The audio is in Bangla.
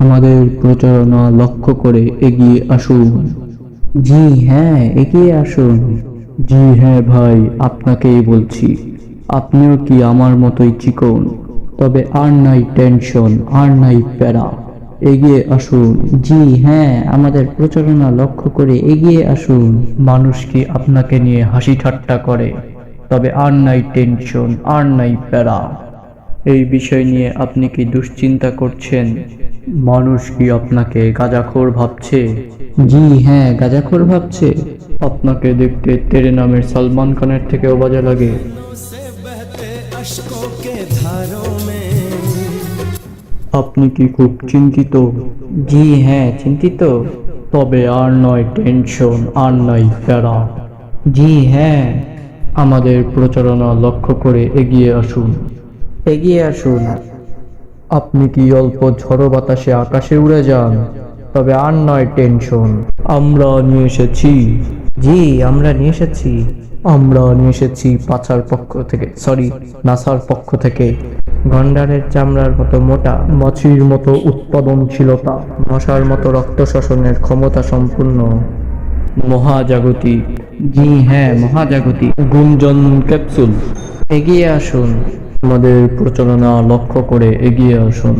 আমাদের প্রচারণা লক্ষ্য করে এগিয়ে আসুন। জি হ্যাঁ এগিয়ে আসুন। জি হ্যাঁ ভাই, আপনাকেই বলছি। আপনিও কি আমার মতোই চিকন? তবে আর নাই টেনশন, আর নাই প্যারা। এগিয়ে আসুন। জি হ্যাঁ আমাদের প্রচারণা লক্ষ্য করে এগিয়ে আসুন। মানুষ কি আপনাকে নিয়ে হাসি ঠাট্টা করে? তবে আর নাই টেনশন, আর নাই প্যারা। এই বিষয় নিয়ে আপনি কি দুশ্চিন্তা করছেন? মানুষ কি আপনাকে গাজাখোর ভাবছে? জি হ্যাঁ গাজাখোর ভাবছে। আপনাকে দেখতে তেরে নামের সালমান খানের থেকে বাজা লাগে। আপনি কি খুব চিন্তিত? জি হ্যাঁ চিন্তিত। তবে আর নয় টেনশন আর নয় প্যারা। জি হ্যাঁ। আমাদের প্রচারণা লক্ষ্য করে এগিয়ে আসুন। এগিয়ে আসুন। আপনি কি অল্প ঝড়ো বাতাসে আকাশে উড়ে যান? তবে আর নয় টেনশন। আমরা নিয়ে এসেছি। জি আমরা নিয়ে এসেছি। আমরা নিয়ে এসেছি পাচার পক্ষ থেকে সরি নাসার পক্ষ থেকে। গন্ডারের চামড়ার মতো মোটা মাছির মতো উৎপাদনশীলতা মশার মতো রক্ত শোষণের ক্ষমতা সম্পূর্ণ মহাজাগতিক জি হ্যাঁ মহাজাগতিক গুঞ্জন ক্যাপসুল। এগিয়ে আসুন। আমাদের প্রচারণা লক্ষ্য করে এগিয়ে আসুন।